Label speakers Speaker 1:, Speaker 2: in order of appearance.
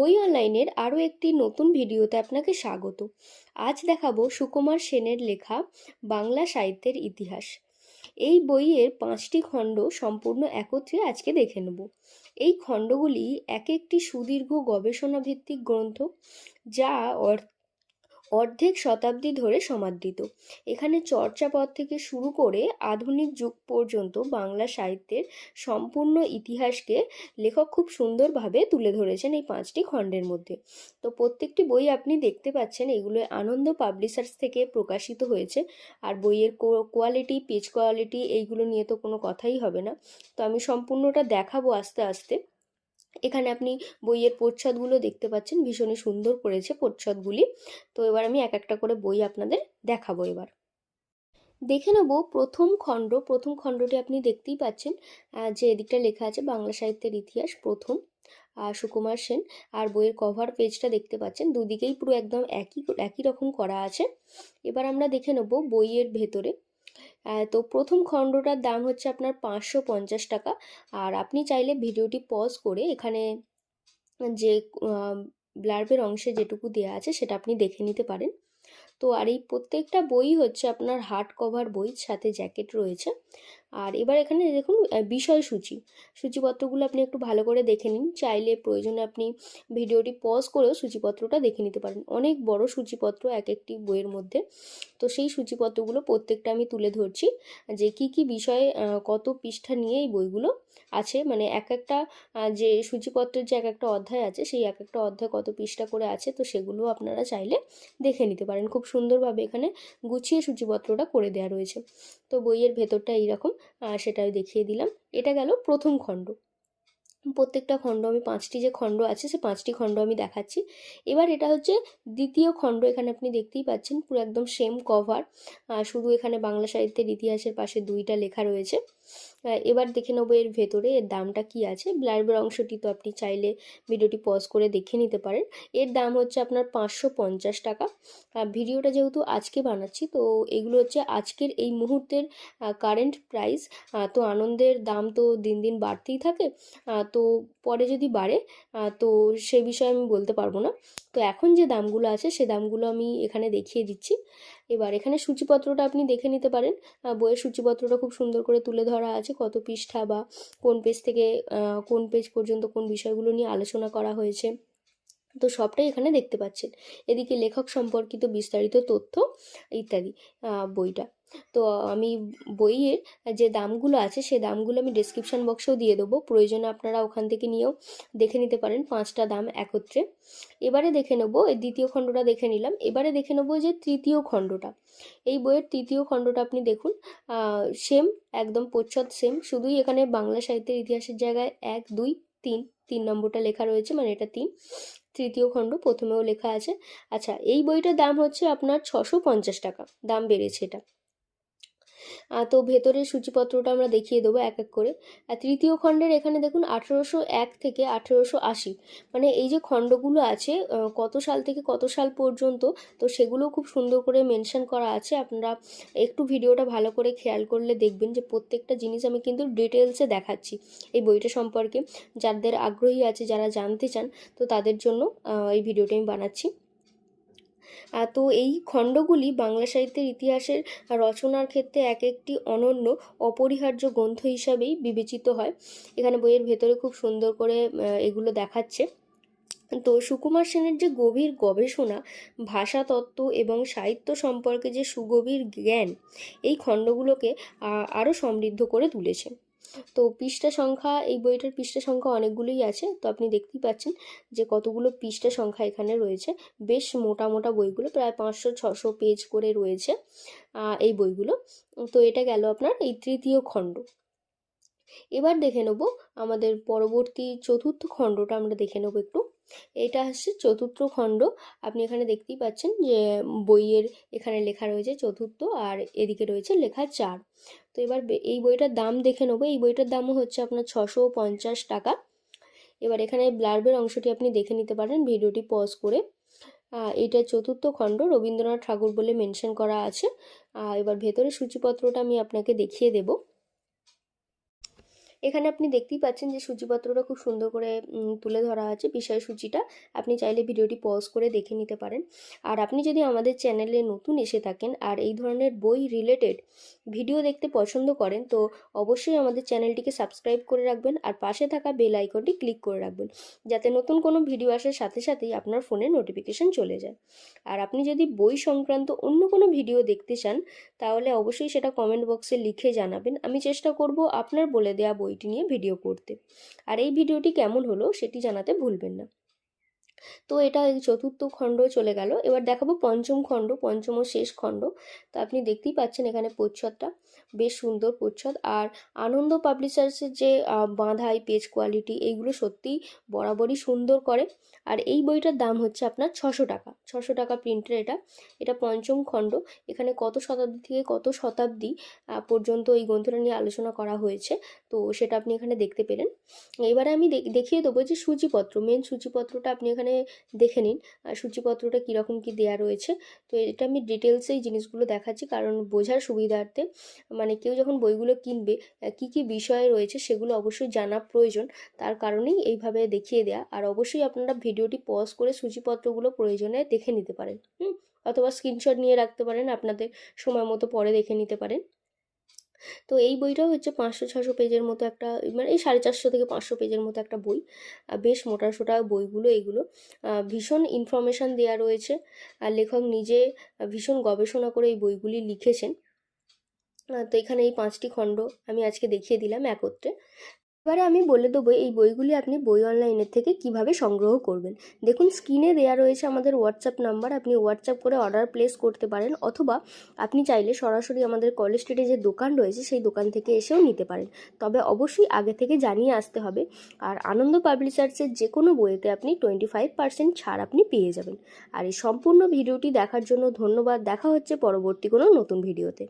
Speaker 1: বই অনলাইনের আরও একটি নতুন ভিডিওতে আপনাকে স্বাগত। আজ দেখাবো সুকুমার সেনের লেখা বাংলা সাহিত্যের ইতিহাস। এই বইয়ের পাঁচটি খণ্ড সম্পূর্ণ একত্রে আজকে দেখে নেব। এই খণ্ডগুলি এক একটি সুদীর্ঘ গবেষণাভিত্তিক গ্রন্থ, যা অর- অর্ধেক শতাব্দী ধরে সমাদৃত। এখানে চর্যাপদ থেকে শুরু করে আধুনিক যুগ পর্যন্ত বাংলা সাহিত্যের সম্পূর্ণ ইতিহাসকে লেখক খুব সুন্দরভাবে তুলে ধরেছেন এই পাঁচটি খণ্ডের মধ্যে। তো প্রত্যেকটি বই আপনি দেখতে পাচ্ছেন, এগুলো আনন্দ পাবলিশার্স থেকে প্রকাশিত হয়েছে। আর বইয়ের কোয়ালিটি, পেজ কোয়ালিটি, এইগুলো নিয়ে তো কোনো কথাই হবে না। তো আমি সম্পূর্ণটা দেখাবো আস্তে আস্তে। এখানে আপনি বইয়ের প্রচ্ছদগুলো দেখতে পাচ্ছেন, ভীষণই সুন্দর করেছে প্রচ্ছদগুলি তো এবার আমি এক একটা করে বই আপনাদের দেখাবো এবার। দেখে নেব প্রথম খণ্ড। প্রথম খণ্ডটি আপনি দেখতেই পাচ্ছেন যে এদিকটা লেখা আছে বাংলা সাহিত্যের ইতিহাস প্রথম সুকুমার সেন। আর বইয়ের কভার পেজটা দেখতে পাচ্ছেন, দুদিকেই পুরো একদম একই একই রকম করা আছে। এবার আমরা দেখে নেব বইয়ের ভেতরে তো প্রথম খণ্ডটার দাম হচ্ছে আপনার পাঁচশো পঞ্চাশ টাকা। আর আপনি চাইলে ভিডিওটি পজ করে এখানে যে ব্লার্বের অংশে যেটুকু দেওয়া আছে সেটা আপনি দেখে নিতে পারেন। তো আর এই প্রত্যেকটা বই হচ্ছে আপনার হার্ড কভার বই, সাথে জ্যাকেট রয়েছে। আর এবার এখানে দেখুন বিষয় সূচি। সূচিপত্রগুলো আপনি একটু ভালো করে দেখে নিন। চাইলে প্রয়োজনে আপনি ভিডিওটি পজ করেও সূচিপত্রটা দেখে নিতে পারেন। অনেক বড় সূচিপত্র এক একটি বইয়ের মধ্যে। তো সেই সূচিপত্রগুলো প্রত্যেকটা আমি তুলে ধরছি যে কি কি বিষয়ে কত পৃষ্ঠা নিয়ে এই বইগুলো আছে। মানে এক একটা যে সূচিপত্রের যে এক একটা অধ্যায় আছে, সেই এক একটা অধ্যায় কত পৃষ্ঠা করে আছে, তো সেগুলো আপনারা চাইলে দেখে নিতে পারেন। খুব সুন্দরভাবে এখানে গুছিয়ে সূচিপত্রটা করে দেওয়া রয়েছে। তো বইয়ের ভেতরটা এইরকম সেটা দেখিয়ে দিলাম। এটা গেল প্রথম খণ্ড। প্রত্যেকটা খণ্ড, আমি পাঁচটি যে খণ্ড আছে, সে পাঁচটি খণ্ড আমি দেখাচ্ছি। এবার এটা হচ্ছে দ্বিতীয় খণ্ড, এখানে আপনি দেখতেই পাচ্ছেন, পুরো একদম সেম কভার শুধু এখানে বাংলা সাহিত্যের ইতিহাসের পাশে দুইটা লেখা রয়েছে। এবার দেখে নেব এর ভেতরে এর দামটা কি আছে। ব্লার্বের অংশটি তো আপনি চাইলে ভিডিওটি পজ করে দেখে নিতে পারেন। এর দাম হচ্ছে আপনার পাঁচশো পঞ্চাশ টাকা। ভিডিওটা যেহেতু আজকে বানাচ্ছি, তো এগুলো হচ্ছে আজকের এই মুহূর্তের কারেন্ট প্রাইস তো আনন্দের দাম তো দিন দিন বাড়তেই থাকে। তো পরে যদি বাড়ে তো সে বিষয়ে আমি বলতে পারব না। তো এখন যে দামগুলো আছে, সে দামগুলো আমি এখানে দেখিয়ে দিচ্ছি। এবার এখানে সূচিপত্রটা আপনি দেখে নিতে পারেন। বইয়ের সূচিপত্রটা খুব সুন্দর করে তুলে ধরা আছে, কত পৃষ্ঠা বা কোন পেজ থেকে কোন পেজ পর্যন্ত কোন বিষয়গুলো নিয়ে আলোচনা করা হয়েছে। তো সবটাই এখানে দেখতে পাচ্ছেন। এদিকে লেখক সম্পর্কিত বিস্তারিত তথ্য ইত্যাদি বইটা। তো আমি বইয়ের যে দামগুলো আছে, সে দামগুলো আমি ডেসক্রিপশন বক্সেও দিয়ে দেবো। প্রয়োজনে আপনারা ওখান থেকে নিয়েও দেখে নিতে পারেন পাঁচটা দাম একত্রে। এবারে দেখে নেব দ্বিতীয় খণ্ডটা দেখে নিলাম। এবারে দেখে নেব যে তৃতীয় খণ্ডটা। এই বইয়ের তৃতীয় খণ্ডটা আপনি দেখুন সেম একদম প্রচ্ছদ সেম শুধুই এখানে বাংলা সাহিত্যের ইতিহাসের জায়গায় এক, দুই, তিন তিন নম্বরটা লেখা রয়েছে মানে এটা তিন। তৃতীয় খণ্ড প্রথমেও লেখা আছে। আচ্ছা এই বইটার দাম হচ্ছে আপনার ছশো পঞ্চাশ টাকা, দাম বেড়েছে এটা। তো ভেতরের সূচিপত্রটা আমরা দেখিয়ে দেবো এক এক করে। আর তৃতীয় খণ্ডের এখানে দেখুন আঠেরোশো এক থেকে আঠেরোশো আশি। মানে এই যে খণ্ডগুলো আছে কত সাল থেকে কত সাল পর্যন্ত, তো সেগুলো খুব সুন্দর করে মেনশন করা আছে। আপনারা একটু ভিডিওটা ভালো করে খেয়াল করলে দেখবেন যে প্রত্যেকটা জিনিস আমি কিন্তু ডিটেলসে দেখাচ্ছি এই বইটা সম্পর্কে। যাদের আগ্রহী আছে, যারা জানতে চান, তো তাদের জন্য এই ভিডিওটা আমি বানাচ্ছি। তো এই খণ্ডগুলি বাংলা সাহিত্যের ইতিহাসের রচনার ক্ষেত্রে এক একটি অনন্য অপরিহার্য গ্রন্থ হিসাবেই বিবেচিত হয়। এখানে বইয়ের ভেতরে খুব সুন্দর করে এগুলো দেখাচ্ছে। তো সুকুমার সেনের যে গভীর গবেষণা, ভাষাতত্ত্ব এবং সাহিত্য সম্পর্কে যে সুগভীর জ্ঞান, এই খণ্ডগুলোকে আরও সমৃদ্ধ করে তুলেছে। তো পৃষ্ঠা সংখ্যা, এই বইটার পৃষ্ঠা সংখ্যা অনেকগুলোই আছে। তো আপনি দেখতেই পাচ্ছেন যে কতগুলো পৃষ্ঠা সংখ্যা এখানে রয়েছে। বেশ মোটা মোটা বইগুলো, প্রায় পাঁচশো, ছশো পেজ করে রয়েছে এই বইগুলো। তো এটা গেল আপনার এই তৃতীয় খণ্ড। এবার দেখে নেব আমাদের পরবর্তী চতুর্থ খণ্ডটা আমরা দেখে নেব একটু। এটা হচ্ছে চতুর্থ খণ্ড। আপনি এখানে দেখতেই পাচ্ছেন যে বইয়ের এখানে লেখা রয়েছে চতুর্থ আর এদিকে রয়েছে লেখা চার। তো এবার এই বইটার দাম দেখে নেব। এই বইটার দামও হচ্ছে আপনার ছশো পঞ্চাশ টাকা। এবার এখানে ব্লার্বের অংশটি আপনি দেখে নিতে পারেন, ভিডিওটি পজ করে। এটা চতুর্থ খণ্ড, রবীন্দ্রনাথ ঠাকুর বলে মেনশন করা আছে। এবার ভেতরে সূচিপত্রটা আমি আপনাকে দেখিয়ে দেব। এখানে আপনি দেখতেই পাচ্ছেন যে সূচিপত্রটা খুব সুন্দর করে তুলে ধরা আছে বিষয় সূচিটা আপনি চাইলে ভিডিওটি পজ করে দেখে নিতে পারেন। আর আপনি যদি আমাদের চ্যানেলে নতুন এসে থাকেন, আর এই ধরনের বই রিলেটেড ভিডিও দেখতে পছন্দ করেন, তো অবশ্যই আমাদের চ্যানেলটিকে সাবস্ক্রাইব করে রাখবেন আর পাশে থাকা বেল আইকনটি ক্লিক করে রাখবেন, যাতে নতুন কোনো ভিডিও আসার সাথে সাথেই আপনার ফোনে নোটিফিকেশন চলে যায়। আর আপনি যদি বই সংক্রান্ত অন্য কোনো ভিডিও দেখতে চান, তাহলে অবশ্যই সেটা কমেন্ট বক্সে লিখে জানাবেন, আমি চেষ্টা করব আপনার বলে দেওয়া বইটি নিয়ে ভিডিও করতে। আর এই ভিডিওটি কেমন হলো সেটি জানাতে ভুলবেন না। তো এটা চতুর্থ খণ্ড চলে গেল। এবার দেখাবো পঞ্চম খণ্ড, পঞ্চম ও শেষ খণ্ড। তো আপনি দেখতেই পাচ্ছেন এখানে প্রচ্ছদটা। বেশ সুন্দর প্রচ্ছদ। আর আনন্দ পাবলিশার্সের যে বাঁধাই, পেজ কোয়ালিটি এইগুলো সত্যিই বরাবরই সুন্দর করে। আর এই বইটার দাম হচ্ছে আপনার ছশো টাকা। ছশো টাকা প্রিন্টের এটা। এটা পঞ্চম খণ্ড। এখানে কত শতাব্দী থেকে কত শতাব্দী পর্যন্ত এই গ্রন্থটা নিয়ে আলোচনা করা হয়েছে। তো সেটা আপনি এখানে দেখতে পেলেন। এবারে আমি দেখিয়ে দেবো যে সূচিপত্র। মেন সূচিপত্রটা আপনি এখানে দেখে নিন সূচিপত্রটা কীরকম কী দেওয়া রয়েছে। তো এটা আমি ডিটেলসে এই জিনিসগুলো দেখাচ্ছি, কারণ বোঝার সুবিধার্থে মানে কেউ যখন বইগুলো কিনবে কী কী বিষয় রয়েছে সেগুলো অবশ্যই জানা প্রয়োজন। তার কারণেই এইভাবে দেখিয়ে দেয়া। আর অবশ্যই আপনারা ভিডিওটি পজ করে সূচিপত্রগুলো প্রয়োজনে দেখে নিতে পারেন, হুম? অথবা স্ক্রিনশট নিয়ে রাখতে পারেন, আপনাদের সময় মতো পরে দেখে নিতে পারেন। তো এই বইটাও হচ্ছে পাঁচশো ছশো পেজের মতো একটা মানে এই সাড়ে চারশো থেকে পাঁচশো পেজের মতো একটা বই। বেশ মোটাসোটা বইগুলো এগুলো। ভীষণ ইনফরমেশান দেওয়া রয়েছে। আর লেখক নিজে ভীষণ গবেষণা করে এই বইগুলি লিখেছেন। তো এখানে এই পাঁচটি খণ্ড আমি আজকে দেখিয়ে দিলাম একত্রে। এবারে আমি বলে দেবো, এই বইগুলি আপনি বই অনলাইনের থেকে কীভাবে সংগ্রহ করবেন। দেখুন স্ক্রিনে দেওয়া রয়েছে আমাদের হোয়াটসঅ্যাপ নাম্বার আপনি হোয়াটসঅ্যাপ করে অর্ডার প্লেস করতে পারেন, অথবা আপনি চাইলে সরাসরি আমাদের কলেজ স্ট্রিটে যে দোকান রয়েছে, সেই দোকান থেকে এসেও নিতে পারেন। তবে অবশ্যই আগে থেকে জানিয়ে আসতে হবে, আর আনন্দ পাবলিশার্সের যে কোনো বইয়েতে আপনি টোয়েন্টি ফাইভ পার্সেন্ট ছাড় আপনি পেয়ে যাবেন। আর এই সম্পূর্ণ ভিডিওটি দেখার জন্য ধন্যবাদ, দেখা হচ্ছে পরবর্তী কোনো নতুন ভিডিওতে।